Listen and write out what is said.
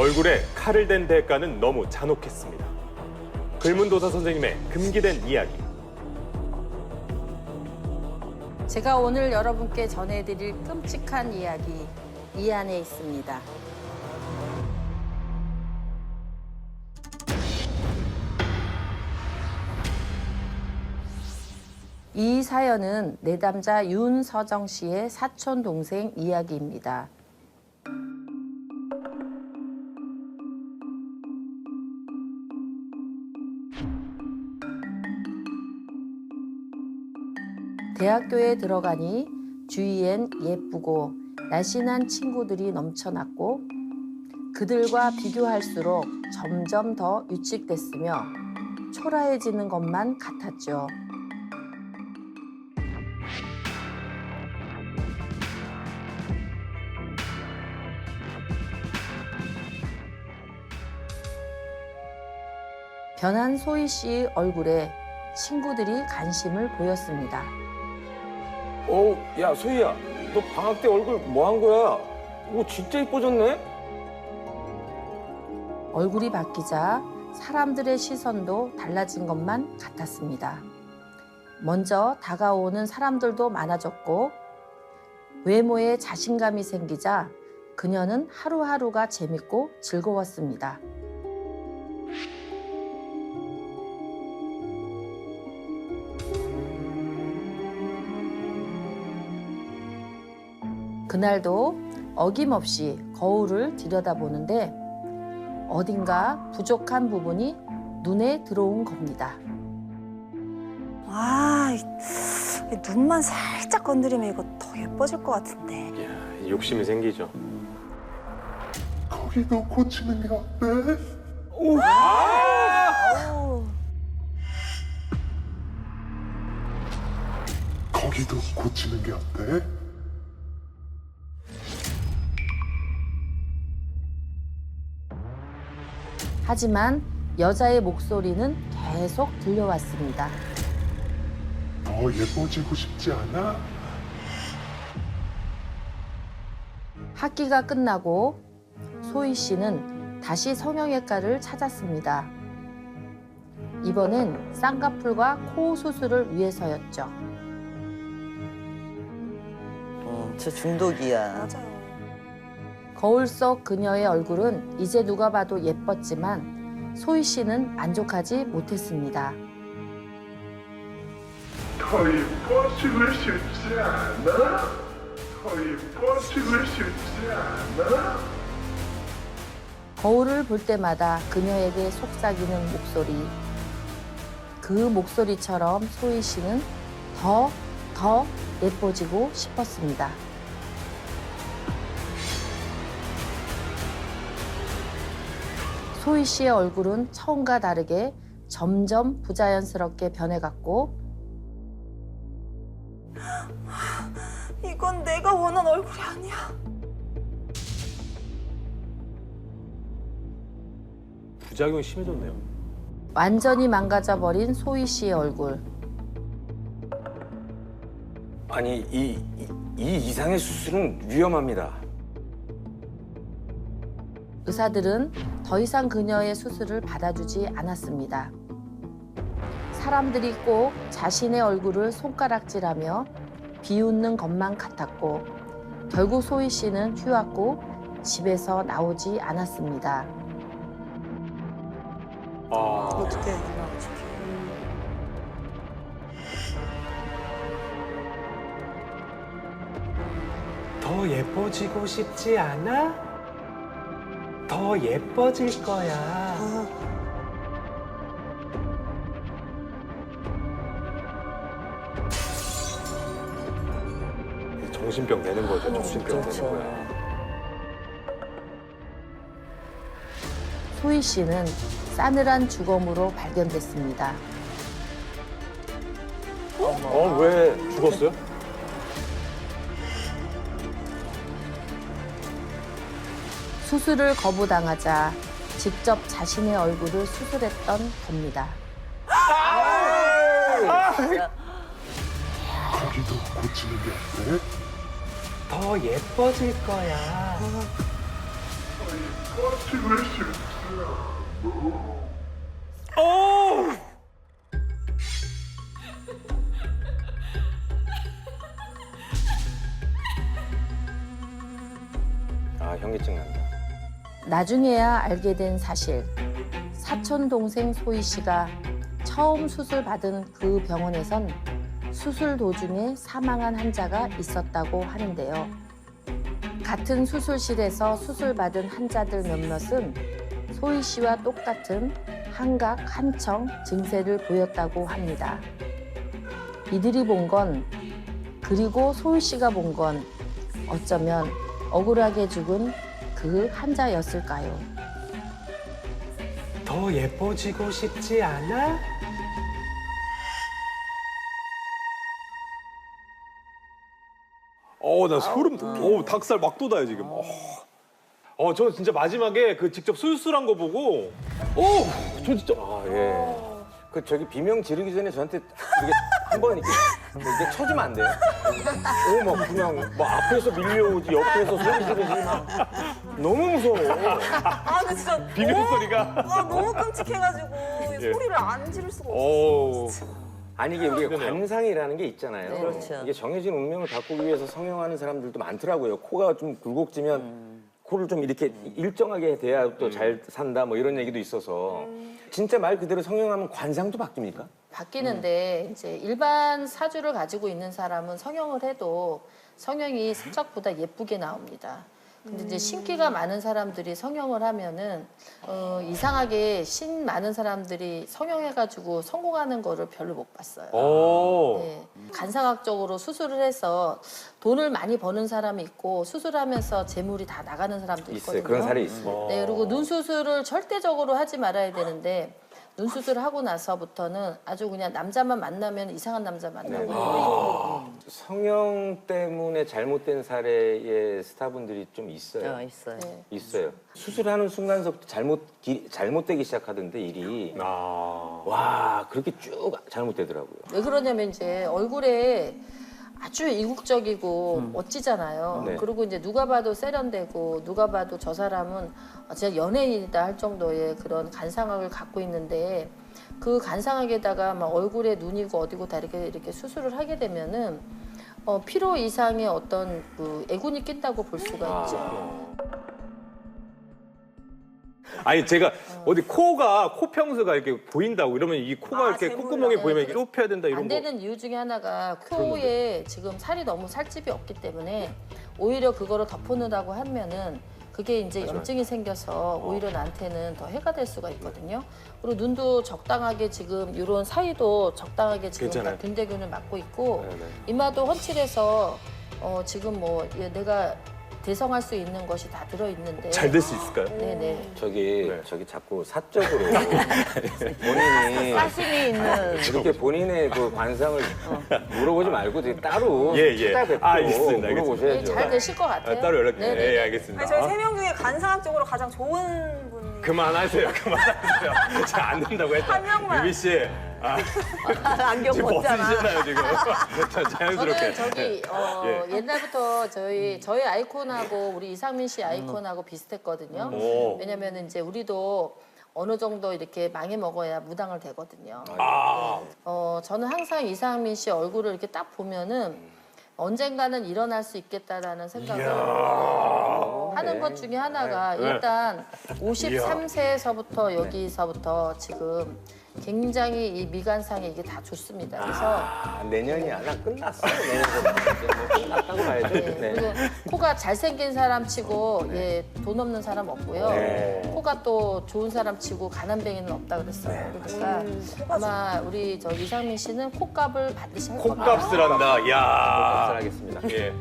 얼굴에 칼을 댄 대가는 너무 잔혹했습니다. 글문도사 선생님의 금기된 이야기. 제가 오늘 여러분께 전해드릴 끔찍한 이야기 이 안에 있습니다. 이 사연은 내담자 윤서정 씨의 사촌 동생 이야기입니다. 대학교에 들어가니 주위엔 예쁘고 날씬한 친구들이 넘쳐났고 그들과 비교할수록 점점 더 유축됐으며 초라해지는 것만 같았죠. 변한 소희 씨 얼굴에 친구들이 관심을 보였습니다. 어우, 야, 소희야. 너 방학 때 얼굴 뭐 한 거야? 오, 진짜 이뻐졌네? 얼굴이 바뀌자 사람들의 시선도 달라진 것만 같았습니다. 먼저 다가오는 사람들도 많아졌고 외모에 자신감이 생기자 그녀는 하루하루가 재밌고 즐거웠습니다. 그날도 어김없이 거울을 들여다보는데 어딘가 부족한 부분이 눈에 들어온 겁니다. 아, 이- 눈만 살짝 건드리면 이거 더 예뻐질 것 같은데. 이야, 욕심이 생기죠. 거기도 고치는 게 어때? 어우, 거기도 고치는 게 어때? 하지만 여자의 목소리는 계속 들려왔습니다. 더 예뻐지고 싶지 않아? 학기가 끝나고 소희 씨는 다시 성형외과를 찾았습니다. 이번엔 쌍꺼풀과 코 수술을 위해서였죠. 어, 저 중독이야. 맞아요. 거울 속 그녀의 얼굴은 이제 누가 봐도 예뻤지만 소희 씨는 만족하지 못했습니다. 더 예뻐지고 싶지 않아? 더 예뻐지고 싶지 않아? 거울을 볼 때마다 그녀에게 속삭이는 목소리. 그 목소리처럼 소희 씨는 더, 더 예뻐지고 싶었습니다. 소희 씨의 얼굴은 처음과 다르게 점점 부자연스럽게 변해갔고 이건 내가 원한 얼굴이 아니야. 부작용이 심해졌네요. 완전히 망가져버린 소희 씨의 얼굴. 아니, 이, 이, 이 이상의 수술은 위험합니다. 의사들은 더 이상 그녀의 수술을 받아주지 않았습니다. 사람들이 꼭 자신의 얼굴을 손가락질하며 비웃는 것만 같았고 결국 소희 씨는 휴학고 집에서 나오지 않았습니다. 아, 어떻게? 더 예뻐지고 싶지 않아? 더 예뻐질 거야. 정신병 되는 거죠. 정신병 되는 거야. 소희 씨는 싸늘한 주검으로 발견됐습니다. 어, 왜 죽었어요? 수술을 거부당하자 직접 자신의 얼굴을 수술했던 겁니다. 거기도 고치는 게 어때? 더 예뻐질 거야. 오! 아 현기증 난다. 나중에야 알게 된 사실. 사촌 동생 소희 씨가 처음 수술 받은 그 병원에선 수술 도중에 사망한 환자가 있었다고 하는데요. 같은 수술실에서 수술 받은 환자들 몇몇은 소희 씨와 똑같은 한각 한청 증세를 보였다고 합니다. 이들이 본 건 그리고 소희 씨가 본 건 어쩌면 억울하게 죽은 그 환자였을까요? 더 예뻐지고 싶지 않아? 어, 나 소름, 어, 닭살 막 돋아요, 지금. 어. 어, 저 진짜 마지막에 그 직접 수술한 거 보고, 오! 저 진짜, 아 예. 그 저기 비명 지르기 전에 저한테 이게 한 번 이렇게 이렇게 쳐주면 안 돼요? 오막 그냥 막 앞에서 밀려오지 옆에서 소리 지르지 막 너무 무서워. 아, 근데 진짜 비명 소리가. 아, 너무 끔찍해가지고 예. 소리를 안 지를 수가 없어. 오. 아니 이게 우리가 그러네요. 관상이라는 게 있잖아요. 네, 그렇죠. 이게 정해진 운명을 바꾸기 위해서 성형하는 사람들도 많더라고요. 코가 좀 굴곡지면 코를 좀 이렇게 일정하게 돼야 또 잘 산다 뭐 이런 얘기도 있어서 진짜 말 그대로 성형하면 관상도 바뀝니까? 바뀌는데 이제 일반 사주를 가지고 있는 사람은 성형을 해도 성형이 생각보다 예쁘게 나옵니다. 근데 이제 신기가 많은 사람들이 성형을 하면은 어, 이상하게 신 많은 사람들이 성형해가지고 성공하는 거를 별로 못 봤어요. 오. 네. 간상학적으로 수술을 해서 돈을 많이 버는 사람이 있고 수술하면서 재물이 다 나가는 사람도 있거든요. 있어요. 그런 사례 있어요. 네, 그리고 눈 수술을 절대적으로 하지 말아야 되는데 눈 수술을 하고 나서부터는 아주 그냥 남자만 만나면 이상한 남자 만나고 네. 또 성형 때문에 잘못된 사례의 스타분들이 좀 있어요. 어, 있어요. 네. 있어요. 수술하는 순간서부터 잘못 기- 잘못되기 시작하던데 일이 아. 와 그렇게 쭉 잘못되더라고요. 왜 그러냐면 이제 얼굴에 아주 이국적이고 멋지잖아요. 네. 그리고 이제 누가 봐도 세련되고 누가 봐도 저 사람은 진짜 연예인이다 할 정도의 그런 간상학을 갖고 있는데 그 간상학에다가 막 얼굴에 눈이고 어디고 다 이렇게 이렇게 수술을 하게 되면은 어, 피로 이상의 어떤 그 애군이 낀다고 볼 수가 있죠. 아 니, 제가 어디 코가, 코 평수가 이렇게 보인다고 이러면 이 코가 아, 이렇게 재물로. 콧구멍이 네. 보이면 이렇게 좁혀야 된다 이런 안 거. 되는 이유 중에 하나가 코에 지금 살이 너무 살집이 없기 때문에 오히려 그거를 덮어놓으라고 하면은 그게 이제 염증이 생겨서 오히려 나한테는 더 해가 될 수가 있거든요. 그리고 눈도 적당하게 지금 이런 사이도 적당하게 지금 괜찮아요. 다 균대균을 맞고 있고 네네. 이마도 헌칠해서 어 지금 뭐 얘 내가 대성할 수 있는 것이 다 들어 있는데 잘 될 수 있을까요? 네네. 저기 네. 저기 자꾸 사적으로 본인이 사심이 있는 이렇게 본인의 그 관상을 물어보지 말고 되게 따로 예, 예. 찾아뵙고 아, 알겠습니다, 네, 물어보셔야죠. 잘 되실 것 같아요. 아, 따로 연락해. 네네네. 예, 알겠습니다. 아니, 저희 세 명 중에 간상학적으로 가장 좋은 분이 그만하세요, 그만하세요. 자, 안 된다고 했죠. 한 명만. 유비 씨. 아, 안경 지금 벗잖아. 벗으시잖아요, 지금. 자, 자연스럽게. 저는 저기 어, 예. 옛날부터 저희 저희 아이콘하고 우리 이상민 씨 아이콘하고 비슷했거든요. 오. 왜냐면 이제 우리도 어느 정도 이렇게 망해 먹어야 무당을 되거든요. 아, 어, 저는 항상 이상민 씨 얼굴을 이렇게 딱 보면은 언젠가는 일어날 수 있겠다라는 생각을 하는 것 중에 하나가 네. 일단 53세에서부터 여기서부터 지금 굉장히 이 미관상에 이게 다 좋습니다. 그래서 아, 내년이 아나 끝났어. 내년부터 이제 뭐 끝났다고 봐야죠. 네. 네. 그리고 코가 잘생긴 사람 치고 예, 돈 없는 사람 없고요. 네. 코가 또 좋은 사람 치고 가난뱅이는 없다 그랬어요. 그러니까 아마 우리 저 이상민 씨는 콧값을 반드시 할 겁니다. 콧값을 한다. 야 하겠습니다. 예.